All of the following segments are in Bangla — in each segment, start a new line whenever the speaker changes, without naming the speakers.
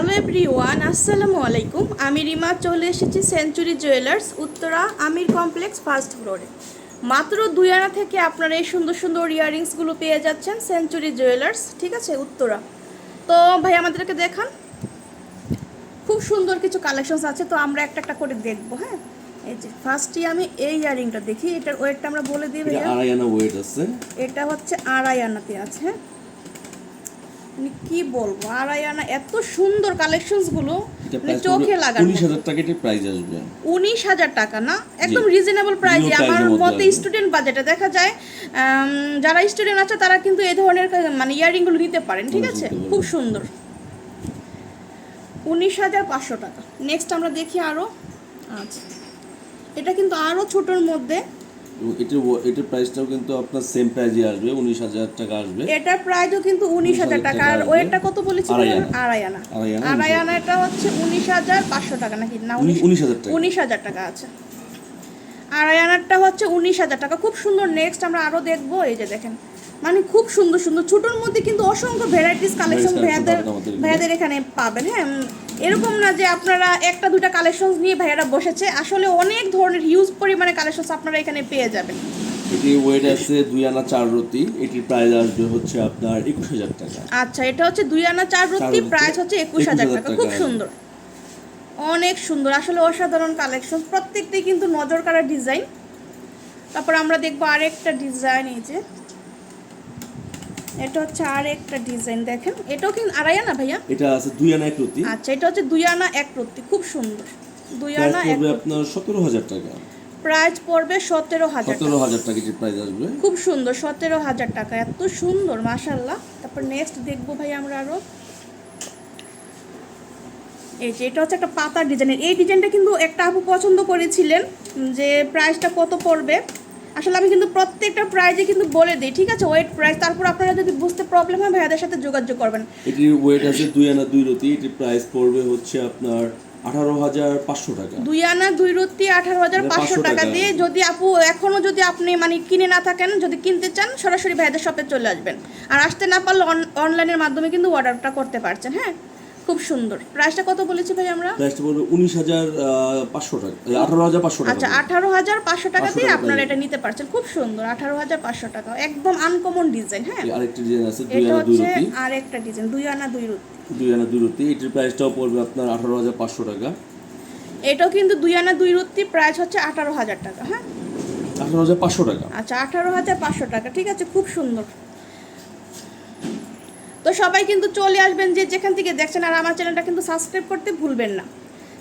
হ্যালো এভরিওয়ান আসসালামু আলাইকুম। আমি রিমা চলে এসেছি century jewellers Uttara Amir complex first ফ্লোরে। মাত্র দুই আনা থেকে আপনারা এই সুন্দর সুন্দর ইয়াররিংসগুলো পেয়ে যাচ্ছেন সেঞ্চুরি জুয়েলার্স ঠিক আছে উত্তরা। তো ভাই আমাদেরকে দেখান। খুব সুন্দর কিছু কালেকশনস আছে তো আমরা একটা একটা করে দেখব হ্যাঁ? এই যে ফার্স্টই আমি এই ইয়ারিংটা দেখি এটার ওয়েটটা আমরা বলে দিই ভাইয়া।
আড়াই আনা ওয়েট আছে।
এটা হচ্ছে আড়াই আনাতে আছে হ্যাঁ? মানে কি বলব? আড়াই আনা এত সুন্দর কালেকশনসগুলো
এটা
মানে চোখে লাগার
উনিশ হাজার টাকা এটা প্রাইস আসবে।
উনিশ হাজার টাকা না? একদম রিজনেবল প্রাইসে আমার মতে স্টুডেন্ট বাজেটে দেখা যায় যারা স্টুডেন্ট আছে তারা কিন্তু এই ধরনের মানে ইয়ারিংগুলো নিতে পারেন ঠিক আছে? খুব সুন্দর। উনিশ হাজার পাঁচশো টাকা। নেক্সট আমরা দেখি আরও। আচ্ছা। এটা কিন্তু আরও ছোটোর মধ্যে
এটার ও- এটার প্রাইসটাও কিন্তু আপনার সেম প্রাইজে আসবে উনিশ হাজার টাকা আসবে।
এটা প্রাইসও কিন্তু উনিশ হাজার টাকা। আর। ওয়েটটা কত বলেছি
আড়াই আনা।
আড়াই এটা হচ্ছে উনিশ হাজার পাঁচশো টাকা নাকি? না
উনিশ হাজার টাকা।
উনিশ হাজার টাকা আছে। আড়াই আনারটা হচ্ছে উনিশ হাজার টাকা। খুব সুন্দর। নেক্সট আমরা আরও দেখব। এই যে দেখেন মানে খুব সুন্দর সুন্দর। ছোটোর মধ্যে কিন্তু অসংখ্য ভ্যারাইটিস কালেকশন
পাবেন আমাদের এখানে।
পাবেন হ্যাঁ? এরকম না যে আপনারা একটা দুটা কালেকশন নিয়ে ভাইয়ারা বসেছে। আসলে অনেক ধরনের হিউজ পরিমাণে কালেকশন আপনারা এখানে পেয়ে যাবেন।
এটি ওয়েট আছে দুই আনা চার রতি এটির প্রাইস আসবে হচ্ছে আপনার একুশ হাজার টাকা।
আচ্ছা এটা হচ্ছে দুই আনা চার রত্তি, প্রাইস হচ্ছে একুশ হাজার টাকা। খুব সুন্দর। অনেক সুন্দর। আসলে অসাধারণ কালেকশন প্রত্যেকটাই কিন্তু নজর কাড়া ডিজাইন তারপর আমরা দেখব আরেকটা ডিজাইন এই যে। এটা হচ্ছে আরেকটা ডিজাইন দেখেন। এটাও কিন্তু আড়াই আনা ভাইয়া?
এটা আছে দুই আনা এক রতি।
আচ্ছা এটা হচ্ছে দুই আনা এক রত্তি খুব সুন্দর। দুই আনা এক
আপনার সতেরো হাজার টাকা।
প্রাইস পড়বে সতেরো হাজার
সতেরো হাজার টাকা এটির প্রাইস আসবে।
খুব সুন্দর সতেরো হাজার টাকা এত সুন্দর মাশাল্লাহ তারপর নেক্সট দেখব ভাই আমরা আরও। এই যে এটা হচ্ছে একটা পাতার ডিজাইনের। এই ডিজাইনটা কিন্তু একটা আপু পছন্দ করেছিলেন যে প্রাইসটা কত পড়বে? আসলে আমি কিন্তু প্রত্যেকটা প্রাইজে কিন্তু বলে দিই ঠিক আছে? ওয়েট প্রাইস তারপর আপনারা যদি বুঝতে প্রবলেম হয় ভাইয়াদের সাথে যোগাযোগ করবেন।
এটির ওয়েট আছে দুই আনা দুই রতি এটির প্রাইস পড়বে হচ্ছে আপনার আঠারো হাজার পাঁচশো টাকা।
দুই আনা দুই রত্তি আঠারো হাজার
মানে
পাঁচশো টাকা
টাকা।
দিয়ে যদি আপু এখনও যদি আপনি মানে কিনে না থাকেন যদি কিনতে চান সরাসরি ভাইদের শপে চলে আসবেন। আর আসতে না পারলে অনলাইনের মাধ্যমে কিন্তু অর্ডারটা করতে পারছেন হ্যাঁ? খুব সুন্দর। প্রাইসটা কত বলেছি ভাই আমরা?
প্রাইসটা পড়বে উনিশ হাজার পাঁচশো টাকা আঠারো হাজার পাঁচশো টাকা
আচ্ছা আঠারো হাজার পাঁচশো টাকা দিয়ে আপনারা এটা নিতে পারছেন। খুব সুন্দর আঠারো হাজার পাঁচশো টাকা। একদম আনকমন ডিজাইন হ্যাঁ?
আরেকটি ডিজাইন আছে দুই আনা দুই রতি
আর একটা ডিজাইন দুই আনা দুই রুটি।
দুই আনা দুই রতি এটির প্রাইসটাও পড়বে আপনার আঠারো হাজার পাঁচশো টাকা।
এটাও কিন্তু দুই আনা দুই রুটি। প্রাইস হচ্ছে আঠারো হাজার টাকা হ্যাঁ?
আঠারো হাজার পাঁচশো টাকা।
আচ্ছা আঠারো হাজার পাঁচশো টাকা ঠিক আছে? খুব সুন্দর। তো সবাই কিন্তু চলে আসবেন যে যেখান থেকে দেখছেন আর আমার চ্যানেলটা কিন্তু সাবস্ক্রাইব করতে ভুলবেন না।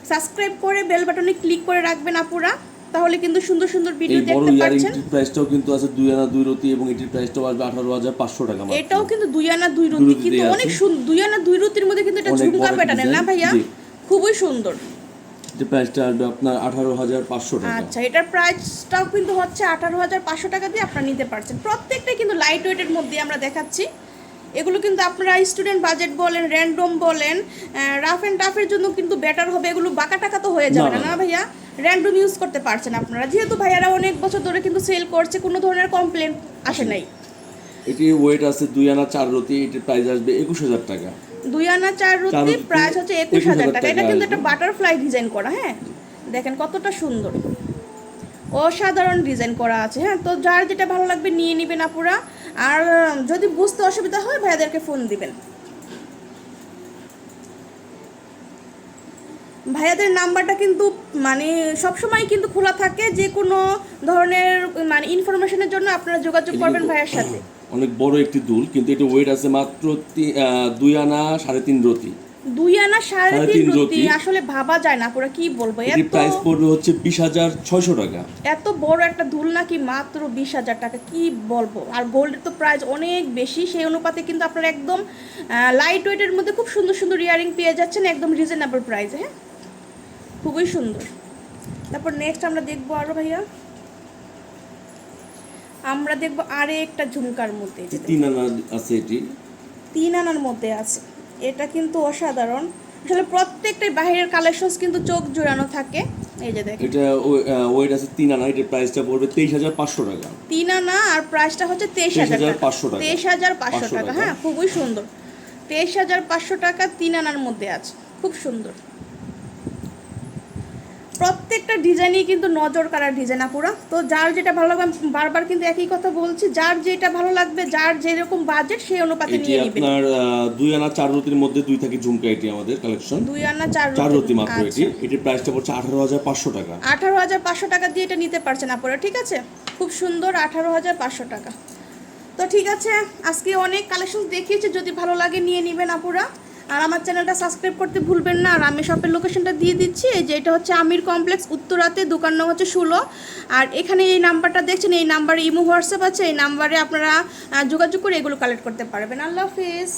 সাবস্ক্রাইব করে বেল বাটনে ক্লিক করে রাখবেন আপুরা তাহলে কিন্তু সুন্দর সুন্দর ভিডিও দেখতে পাচ্ছেন।
ইয়ারিংটির প্রাইসটাও কিন্তু আছে দুই আনা দুই রতি এবং এটির প্রাইসটাও আসবে আঠারো হাজার পাঁচশো টাকা মাত্র।
এটাও কিন্তু দুই আনা দুই রুটি
দুই রুটি
কিন্তু অনেক সুন্দর দুই আনা দুই রুটির মধ্যে কিন্তু এটা ঝুমকা
বড়
প্যাটার্নের না ভাইয়া? খুবই সুন্দর।
এটির প্রাইসটা আসবে আপনার আঠারো হাজার পাঁচশো টাকা।
আচ্ছা এটার প্রাইসটাও কিন্তু হচ্ছে আঠারো হাজার পাঁচশো টাকা দিয়ে আপনারা নিতে পারছেন। প্রত্যেকটাই কিন্তু লাইট ওয়েটের মধ্যে আমরা দেখাচ্ছি। এগুলো কিন্তু আপনারা স্টুডেন্ট বাজেট বলেন র্যান্ডম বলেন রাফ অ্যান্ড টাফের জন্য কিন্তু বেটার হবে এগুলো বাঁকা টাকা তো হয়ে যাবে না। ভাইয়া? র্যান্ডম ইউজ করতে পারছেন আপনারা। যেহেতু ভাইয়ারা অনেক বছর ধরে কিন্তু সেল করছে কোনো ধরনের কমপ্লেন আসে নাই।
এটির ওয়েট আছে দুই আনা চার রতি এটির প্রাইস আসবে একুশ হাজার টাকা।
দুই আনা চার রুটি
রুটি
প্রাইস হচ্ছে একুশ হাজার
21,000
টাকা। এটা কিন্তু একটা। বাটারফ্লাই ডিজাইন করা হ্যাঁ? দেখেন কতটা সুন্দর। অসাধারণ ডিজাইন করা আছে হ্যাঁ? তো যার যেটা ভালো লাগবে নিয়ে নেবেন আপুরা। আর যদি বুঝতে অসুবিধা হয় ভাইয়াদেরকে ফোন দিবেন। ভাইয়াদের নাম্বারটা কিন্তু মানে সবসময় কিন্তু খোলা থাকে যে কোনো ধরনের মানে ইনফরমেশনের জন্য আপনারা যোগাযোগ করবেন ভাইয়ার সাথে।
অনেক বড় একটি দুল কিন্তু এটা ওয়েট আছে মাত্র দুই আনা সাড়ে তিন রতি।
দুই আনা সাড়ে তিন রুটি
রুটি।
আসলে ভাবা যায় না পুরো কি বলব। এত
প্রাইস পড়বে হচ্ছে বিশ হাজার ছয়শো টাকা।
এত বড় একটা দুল নাকি মাত্র বিশ হাজার টাকা? কি বলব? আর গোল্ডের তো প্রাইস অনেক বেশি সেই অনুপাতে কিন্তু আপনারা একদম লাইট ওয়েটের মধ্যে খুব সুন্দর সুন্দর ইয়ারিং পেয়ে যাচ্ছেন একদম রিজনেবল প্রাইসে হ্যাঁ? খুবই সুন্দর। তারপর নেক্সট আমরা দেখব আরও ভাইয়া। আমরা দেখব আরে একটা ঝুমকার মধ্যে
তিন আনা আছে এটি।
তিন আনার মধ্যে আছে। এটা কিন্তু অসাধারণ। আসলে প্রত্যেকটাই বাহিরের কালেকশনস কিন্তু চোখ জোড়ানো থাকে। এই যে দেখেন।
এটা ওয়েট আছে তিন আনা এটার প্রাইসটা পড়বে তেইশ হাজার পাঁচশো টাকা।
তিন আনা আর প্রাইসটা হচ্ছে তেইশ হাজার পাঁচশো
23,500 টাকা।
তেইশ হাজার পাঁচশো
500
টাকা
টাকা।
হ্যাঁ খুবই সুন্দর। তেইশ হাজার পাঁচশো টাকা তিন আনার মধ্যে আছে। খুব সুন্দর। প্রত্যেকটা ডিজাইনই কিন্তু নজর কাড়ার ডিজাইন আপুরা। তো যার যেটা ভালো লাগবে বারবার কিন্তু একই কথা বলছি যার যেটা ভালো লাগবে যার যেরকম বাজেট সেই অনুপাতে নিয়ে নেবেন
আপনার দুই আনা চার রতির মধ্যে দুই থাকি ঝুমকা এটি আমাদের কালেকশন
দুই আনা চার
চার
রতি।
মাত্র
আচ্ছা।
এটি এটির প্রাইসটা পড়ছে আঠারো হাজার পাঁচশো টাকা।
আঠারো হাজার পাঁচশো টাকা দিয়ে এটা নিতে পারছেন আপুরা ঠিক আছে? খুব সুন্দর আঠারো হাজার পাঁচশো টাকা। তো ঠিক আছে আজকে অনেক কালেকশন দেখিয়েছি যদি ভালো লাগে নিয়ে নেবেন আপুরা। আর আমার চ্যানেলটা সাবস্ক্রাইব করতে ভুলবেন না। আর আমি শপের লোকেশনটা দিয়ে দিচ্ছি। এই যে এটা হচ্ছে আমির কমপ্লেক্স উত্তরাতে। দোকান নাম হচ্ছে ষোলো। আর এখানে এই নাম্বারটা দেখছেন, এই নাম্বারে ইমো, হোয়াটসঅ্যাপ আছে। এই নাম্বারে আপনারা যোগাযোগ করে এগুলো কালেক্ট করতে পারবেন। আল্লাহ হাফিজ।